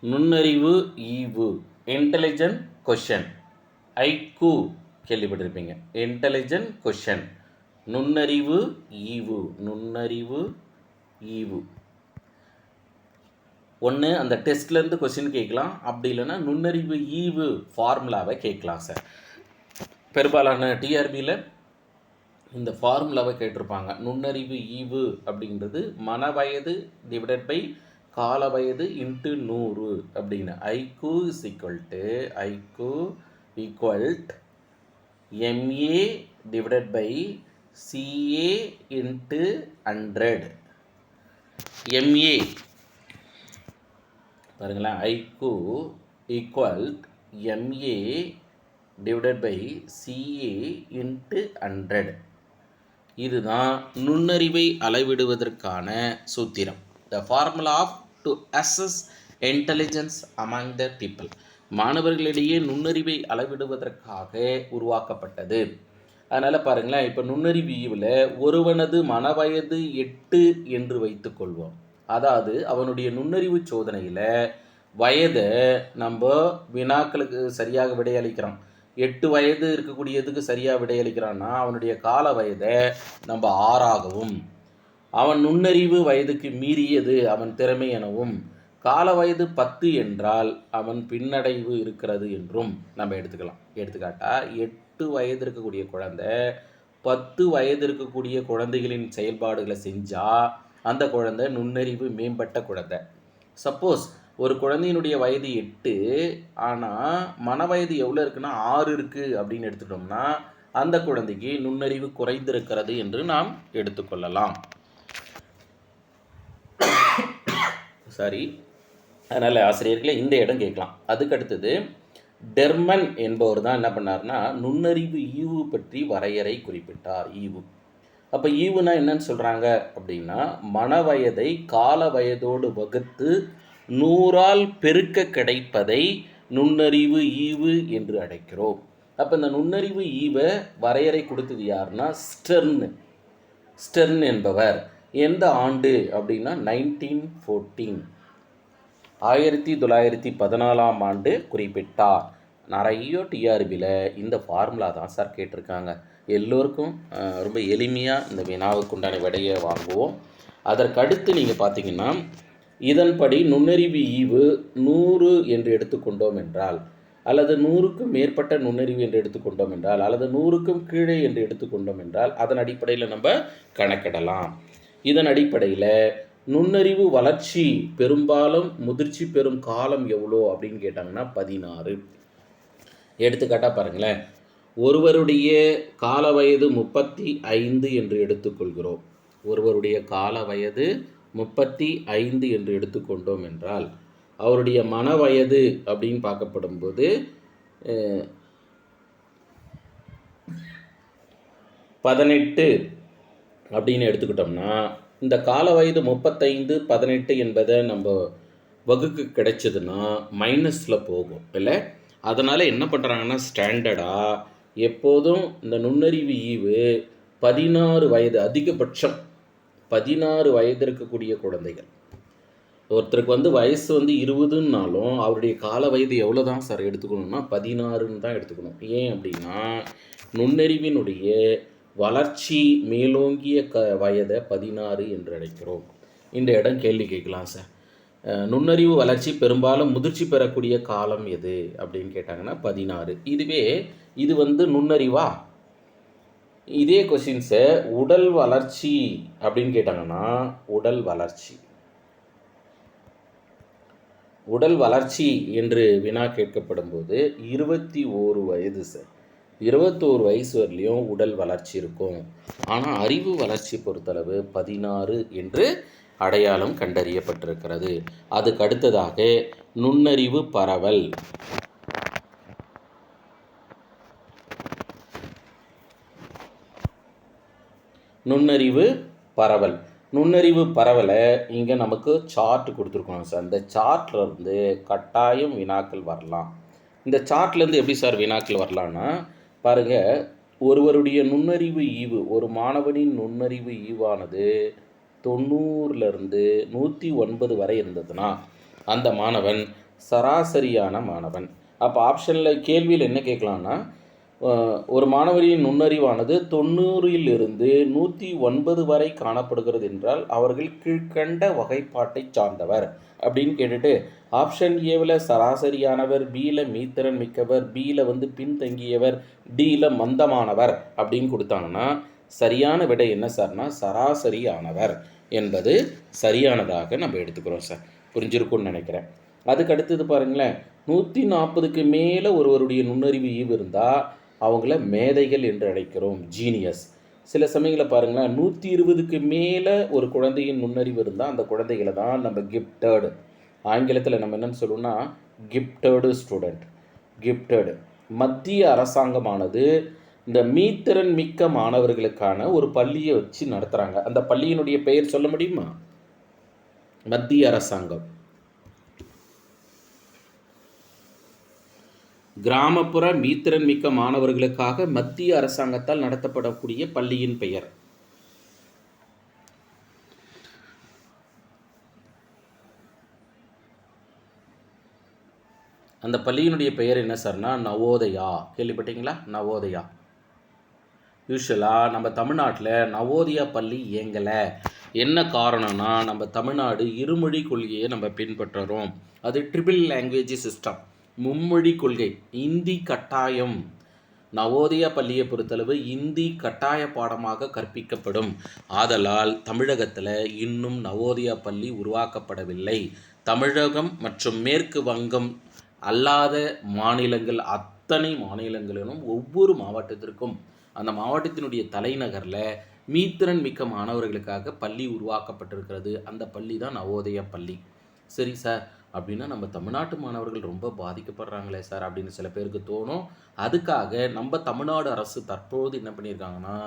நுண்ணறிவு ஈவு. Intelligent question ஐக்கு கேள்விப்பட்டிருப்பீங்க. இன்டெலிஜென்ட் கொஷன் நுண்ணறிவு ஈவு. நுண்ணறிவு ஈவு. ஒன்று அந்த டெஸ்ட்லேருந்து கொஸ்டின் கேட்கலாம். அப்படி இல்லைன்னா நுண்ணறிவு ஈவு ஃபார்முலாவை கேட்கலாம் சார் பெரும்பாலான டிஆர்பியில் இந்த ஃபார்முலாவை கேட்டிருப்பாங்க. நுண்ணறிவு ஈவு அப்படின்றது மன வயது டிவைடட் பை கால வயது இன்ட்டு நூறு அப்படின்னு. ஐக்கு is equal to IQ equal to MA divided by CA into hundred MA பாருங்களேன். IQ equal to MA divided by CA into hundred இதுதான் நுண்ணறிவை அளவிடுவதற்கான சூத்திரம். The formula of to assess intelligence among the people மாணவர்களிடையே நுண்ணறிவை அளவிடுவதற்காக உருவாக்கப்பட்டது. அதனால் பாருங்களேன் இப்போ நுண்ணறிவியில் ஒருவனது மனவயது எட்டு என்று வைத்துக்கொள்வோம். அதாவது அவனுடைய நுண்ணறிவு சோதனையில் வயதை நம்ம வினாக்களுக்கு சரியாக விடையளிக்கிறோம். எட்டு வயது இருக்கக்கூடியதுக்கு சரியாக விடையளிக்கிறான்னா அவனுடைய கால வயதை நம்ம ஆறாகவும் அவன் நுண்ணறிவு வயதுக்கு மீறியது அவன் திறமை எனவும் கால வயது பத்து என்றால் அவன் பின்னடைவு இருக்கிறது என்றும் நம்ம எடுத்துக்கலாம். எடுத்துக்காட்டால் எட்டு வயது இருக்கக்கூடிய குழந்தை பத்து வயது இருக்கக்கூடிய குழந்தைகளின் செயல்பாடுகளை செஞ்சால் அந்த குழந்தை நுண்ணறிவு மேம்பட்ட குழந்தை. சப்போஸ் ஒரு குழந்தையினுடைய வயது எட்டு ஆனால் மன வயது எவ்வளோ இருக்குன்னா ஆறு இருக்குது அப்படின்னு எடுத்துட்டோம்னா அந்த குழந்தைக்கு நுண்ணறிவு குறைந்திருக்கிறது என்று நாம் எடுத்துக்கொள்ளலாம். சாரி அதனால் ஆசிரியர்களே இந்த இடம் கேட்கலாம். அதுக்கு அடுத்தது டெர்மன் என்பவர் தான் என்ன பண்ணார்னா நுண்ணறிவு ஈவு பற்றி வரையறை குறிப்பிட்டார் ஈவு. அப்போ ஈவுனா என்னன்னு சொல்கிறாங்க அப்படின்னா மனவயதை கால வயதோடு வகுத்து நூறால் பெருக்க கிடைப்பதை நுண்ணறிவு ஈவு என்று அழைக்கிறோம். அப்போ இந்த நுண்ணறிவு ஈவை வரையறை கொடுத்தது யாருன்னா ஸ்டெர்ன் ஸ்டெர்ன் என்பவர். எந்த ஆண்டு அப்படின்னா நைன்டீன் ஃபோர்டீன் ஆயிரத்தி தொள்ளாயிரத்தி பதினாலாம் ஆண்டு குறிப்பிட்டார். நிறைய டிஆர்பியில் இந்த ஃபார்முலா தான் சார் கேட்டிருக்காங்க. எல்லோருக்கும் ரொம்ப எளிமையாக இந்த வினாவுக்கு உண்டான விடையை வாங்குவோம். அதற்கடுத்து நீங்கள் பார்த்தீங்கன்னா இதன்படி நுண்ணறிவு ஈவு நூறு என்று எடுத்துக்கொண்டோம் என்றால் அல்லது நூறுக்கும் மேற்பட்ட நுண்ணறிவு என்று எடுத்துக்கொண்டோம் என்றால் அல்லது நூறுக்கும் கீழே என்று எடுத்துக்கொண்டோம் என்றால் அதன் அடிப்படையில் நம்ம கணக்கிடலாம். இதன் அடிப்படையில் நுண்ணறிவு வளர்ச்சி பெரும்பாலும் முதிர்ச்சி பெறும் காலம் எவ்வளோ அப்படின்னு கேட்டாங்கன்னா பதினாறு. எடுத்துக்காட்டாக பாருங்களேன். ஒருவருடைய கால வயது முப்பத்தி ஐந்து என்று எடுத்துக்கொள்கிறோம். ஒருவருடைய கால வயது முப்பத்தி ஐந்து என்று எடுத்துக்கொண்டோம் என்றால் அவருடைய மன வயது அப்படின்னு பார்க்கப்படும் போது பதினெட்டு. அப்படின்னு எடுத்துக்கிட்டோம்னா இந்த கால வயது முப்பத்தைந்து பதினெட்டு என்பதை நம்ம வகுக்கு கிடைச்சதுன்னா மைனஸில் போகும். இல்லை? அதனால் என்ன பண்ணுறாங்கன்னா ஸ்டாண்டர்டாக எப்போதும் இந்த நுண்ணறிவு ஈவு பதினாறு வயது அதிகபட்சம் பதினாறு வயது இருக்கக்கூடிய குழந்தைகள். ஒருத்தருக்கு வந்து வயசு வந்து இருபதுன்னாலும் அவருடைய கால வயது எவ்வளோ தான் சார் எடுத்துக்கணும்னா பதினாறுன்னு தான் எடுத்துக்கணும். ஏன் அப்படின்னா நுண்ணறிவினுடைய வளர்ச்சி மேலோங்கிய க வயதை பதினாறு என்று அழைக்கிறோம். இந்த இடம் கேள்வி கேட்கலாம் சார். நுண்ணறிவு வளர்ச்சி பெரும்பாலும் முதிர்ச்சி பெறக்கூடிய காலம் எது? அப்படின்னு கேட்டாங்கன்னா பதினாறு. இதுவே இது வந்து நுண்ணறிவா? இதே கொஷின்ஸை உடல் வளர்ச்சி அப்படின்னு கேட்டாங்கன்னா உடல் வளர்ச்சி. உடல் வளர்ச்சி என்று வினா கேட்கப்படும் போது இருபத்தி ஓரு வயது சார். இருபத்தோரு வயசு வரலையும் உடல் வளர்ச்சி இருக்கும். ஆனால் அறிவு வளர்ச்சி பொறுத்தளவு பதினாறு என்று அடையாளம் கண்டறியப்பட்டிருக்கிறது. அதுக்கு அடுத்ததாக நுண்ணறிவு பரவல். நுண்ணறிவு பரவல். நுண்ணறிவு பரவலை இங்கே நமக்கு சார்ட் கொடுத்துருக்கோம் சார். இந்த சார்ட்டில் இருந்து கட்டாயம் வினாக்கள் வரலாம். இந்த சார்ட்லேருந்து எப்படி சார் வினாக்கள் வரலான்னா பாருங்கள் ஒருவருடைய நுண்ணறிவு ஈவு ஒரு மாணவனின் நுண்ணறிவு ஈவானது தொண்ணூறுலேருந்து நூற்றி ஒன்பது வரை இருந்ததுன்னா அந்த மாணவன் சராசரியான மாணவன். அப்போ ஆப்ஷனில் கேள்வியில் என்ன கேட்கலான்னா ஒரு மாணவரின் நுண்ணறிவானது தொண்ணூறில் இருந்து நூற்றி ஒன்பது வரை காணப்படுகிறது என்றால் அவர்கள் கீழ்கண்ட வகைப்பாட்டை சார்ந்தவர் அப்படின்னு கேட்டுட்டு ஆப்ஷன் ஏவில் சராசரியானவர் பியில் மீத்திறன் மிக்கவர் பியில் வந்து பின்தங்கியவர் டியில் மந்தமானவர் அப்படின்னு கொடுத்தாங்கன்னா சரியான விடை என்ன சார்னா சராசரியானவர் என்பது சரியானதாக நம்ம எடுத்துக்கிறோம் சார். புரிஞ்சிருக்கும்னு நினைக்கிறேன். அதுக்கு அடுத்தது பாருங்களேன் நூற்றி நாற்பதுக்கு மேலே ஒருவருடைய நுண்ணறிவு ஈவு இருந்தால் அவங்கள மேதைகள் என்று அழைக்கிறோம் ஜீனியஸ் சில சமயங்களில் பாருங்களேன் நூற்றி இருபதுக்கு மேலே ஒரு குழந்தையின் நுண்ணறிவு இருந்தால் அந்த குழந்தைகளை தான் நம்ம கிஃப்டர்டு ஆங்கிலத்தில் நம்ம என்னென்னு சொல்லணும்னா கிஃப்டர்டு ஸ்டூடெண்ட் கிஃப்டர்டு மத்திய அரசாங்கமானது இந்த மீத்திறன் மிக்க மாணவர்களுக்கான ஒரு பள்ளியை வச்சு நடத்துகிறாங்க அந்த பள்ளியினுடைய பெயர் சொல்ல முடியுமா? மத்திய அரசாங்கம். கிராமப்புற மீத்திறன் மிக்க மாணவர்களுக்காக மத்திய அரசாங்கத்தால் நடத்தப்படக்கூடிய பள்ளியின் பெயர். அந்த பள்ளியினுடைய பெயர் என்ன சார்னா நவோதயா. கேள்விப்பட்டீங்களா? நவோதயா. யூஸ்வலாக நம்ம தமிழ்நாட்டில் நவோதயா பள்ளி இயங்கலை. என்ன காரணம்னா நம்ம தமிழ்நாடு இருமொழி கொள்கையை நம்ம பின்பற்றுறோம். அது ட்ரிபிள் லாங்குவேஜ் சிஸ்டம் மும்மொழி கொள்கை இந்தி கட்டாயம். நவோதயா பள்ளியை பொறுத்தளவு இந்தி கட்டாய பாடமாக கற்பிக்கப்படும். ஆதலால் தமிழகத்தில் இன்னும் நவோதயா பள்ளி உருவாக்கப்படவில்லை. தமிழகம் மற்றும் மேற்கு வங்கம் அல்லாத மாநிலங்கள் அத்தனை மாநிலங்களிலும் ஒவ்வொரு மாவட்டத்திற்கும் அந்த மாவட்டத்தினுடைய தலைநகரில் மீத்திறன் மிக்க மாணவர்களுக்காக பள்ளி உருவாக்கப்பட்டிருக்கிறது. அந்த பள்ளி தான் நவோதயா பள்ளி. சரி சார் அப்படின்னா நம்ம தமிழ்நாட்டு மாணவர்கள் ரொம்ப பாதிக்கப்படுறாங்களே சார் அப்படின்னு சில பேருக்கு தோணும். அதுக்காக நம்ம தமிழ்நாடு அரசு தற்போது என்ன பண்ணியிருக்காங்கன்னா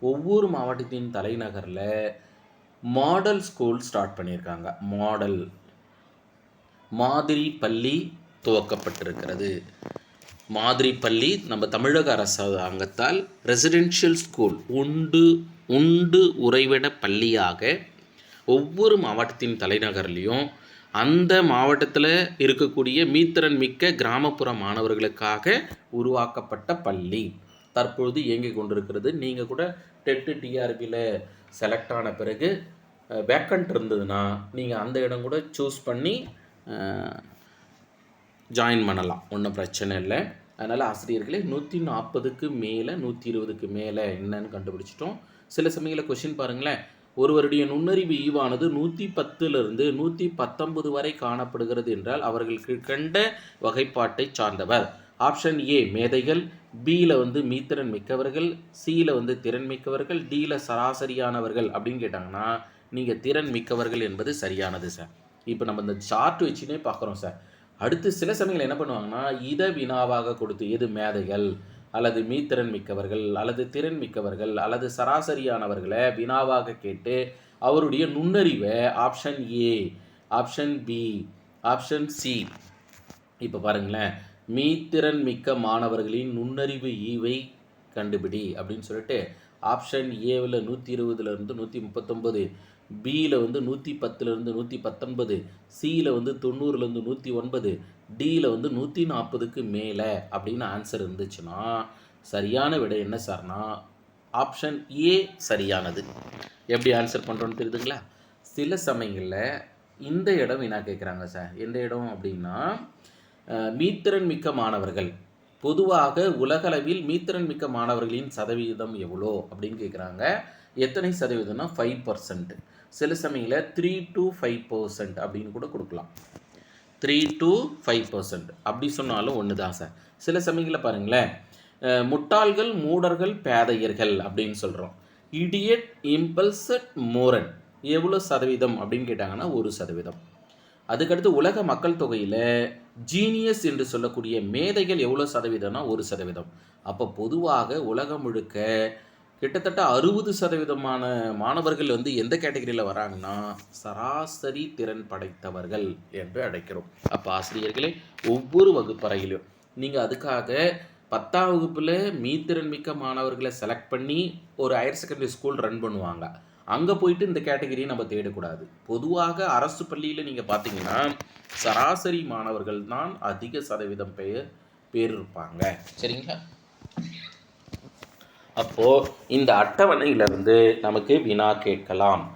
ஒவ்வொரு மாவட்டத்தின் தலைநகரில் மாடல் ஸ்கூல் ஸ்டார்ட் பண்ணியிருக்காங்க. மாடல். மாதிரி பள்ளி துவக்கப்பட்டிருக்கிறது. மாதிரி பள்ளி நம்ம தமிழக அரசாங்கத்தால் ரெசிடென்ஷியல் ஸ்கூல் உண்டு உண்டு உறைவிட பள்ளியாக ஒவ்வொரு மாவட்டத்தின் தலைநகர்லேயும் அந்த மாவட்டத்தில் இருக்கக்கூடிய மீத்திறன் மிக்க கிராமப்புற மாணவர்களுக்காக உருவாக்கப்பட்ட பள்ளி. தற்பொழுது இயங்கிக் கொண்டிருக்கிறது. நீங்கள் கூட டெட்டு டிஆர்பியில் செலக்ட் ஆன பிறகு வேக்கண்ட் இருந்ததுன்னா நீங்கள் அந்த இடம் கூட சூஸ் பண்ணி ஜாயின் பண்ணலாம். ஒன்றும் பிரச்சனை இல்லை. அதனால் ஆசிரியர்களே நூற்றி நாற்பதுக்கு மேலே நூற்றி இருபதுக்கு மேலே என்னன்னு கண்டுபிடிச்சிட்டோம். சில சமயங்களில் கொஷின் பாருங்களேன். ஒருவருடைய நுண்ணறிவு ஈவானது நூற்றி பத்துலேருந்து நூற்றி பத்தொன்பது வரை காணப்படுகிறது என்றால் அவர்கள் கண்ட வகைப்பாட்டை சார்ந்தவர். ஆப்ஷன் ஏ மேதைகள். பியில் வந்து மீத்திறன் மிக்கவர்கள். சியில் வந்து திறன் மிக்கவர்கள். டியில் சராசரியானவர்கள் அப்படின்னு கேட்டாங்கன்னா நீங்கள் திறன் மிக்கவர்கள் என்பது சரியானது சார். இப்போ நம்ம இந்த சார்ட் வச்சுனே பார்க்குறோம் சார். அடுத்து சில சமயங்கள் என்ன பண்ணுவாங்கன்னா இதை வினாவாக கொடுத்து எது மேதைகள்? அல்லது மீத்திறன் மிக்கவர்கள் அல்லது திறன் மிக்கவர்கள் அல்லது சராசரியானவர்களை வினாவாக கேட்டு அவருடைய நுண்ணறிவை option A option B option C இப்போ பாருங்களேன். மீத்திறன் மிக்க மாணவர்களின் நுண்ணறிவு ஈவை கண்டுபிடி அப்படின்னு சொல்லிட்டு ஆப்ஷன் ஏவில் நூற்றி இருபதுலேருந்து நூற்றி முப்பத்தொம்பது பியில் வந்து நூற்றி பத்துலேருந்து நூற்றி பத்தொன்பது சியில் வந்து தொண்ணூறுலேருந்து நூற்றி ஒன்பது டியில் வந்து நூற்றி நாற்பதுக்கு மேலே அப்படின்னு ஆன்சர் இருந்துச்சுன்னா சரியான விடை என்ன சார்னா ஆப்ஷன் ஏ சரியானது. எப்படி ஆன்சர் பண்ணுறோன்னு தெரியுதுங்களா? சில சமயங்களில் இந்த இடம் வீணாக கேட்குறாங்க சார் எந்த இடம் அப்படின்னா மீத்திறன் மிக்க மாணவர்கள். பொதுவாக உலகளவில் மீத்திறன் மிக்க மாணவர்களின் சதவீதம் எவ்வளோ அப்படின்னு கேட்குறாங்க எத்தனை சதவீதம்னா ஃபைவ் பர்சன்ட் சில சமயங்களில் த்ரீ டு ஃபைவ் பர்சன்ட் அப்படின்னு கூட கொடுக்கலாம். த்ரீ டு ஃபைவ் பர்சன்ட் அப்படி சொன்னாலும் ஒன்று தான் சார். சில சமயங்களில் பாருங்களேன். முட்டாள்கள் மூடர்கள் பேதையர்கள் அப்படின்னு சொல்கிறோம் இடியட் இம்பல்சட் மோரன் எவ்வளோ சதவீதம் அப்படின்னு கேட்டாங்கன்னா ஒரு சதவீதம். அதுக்கடுத்து உலக மக்கள் தொகையில் ஜீனியஸ் என்று சொல்லக்கூடிய மேதைகள் எவ்வளோ சதவீதம்னா ஒரு சதவீதம். அப்போ பொதுவாக உலகம் முழுக்க கிட்டத்தட்ட அறுபது சதவீதமான மாணவர்கள் வந்து எந்த கேட்டகரியில் வராங்கன்னா சராசரி திறன் படைத்தவர்கள் என்று அழைக்கிறோம். அப்போ ஆசிரியர்களே ஒவ்வொரு வகுப்பறையிலும் நீங்கள் அதுக்காக பத்தாம் வகுப்பில் மீத்திறன் மிக்க மாணவர்களை செலக்ட் பண்ணி ஒரு ஹையர் செகண்டரி ஸ்கூல் ரன் பண்ணுவாங்க. அங்கே போயிட்டு இந்த கேட்டகரியை நம்ம தேடக்கூடாது. பொதுவாக அரசு பள்ளியில் நீங்கள் பார்த்தீங்கன்னா சராசரி மாணவர்கள் தான் அதிக சதவீதம் பெயர் பேர் இருப்பாங்க. சரிங்களா? அப்போது இந்த அட்டவணையிலிருந்து நமக்கு வினா கேட்கலாம்.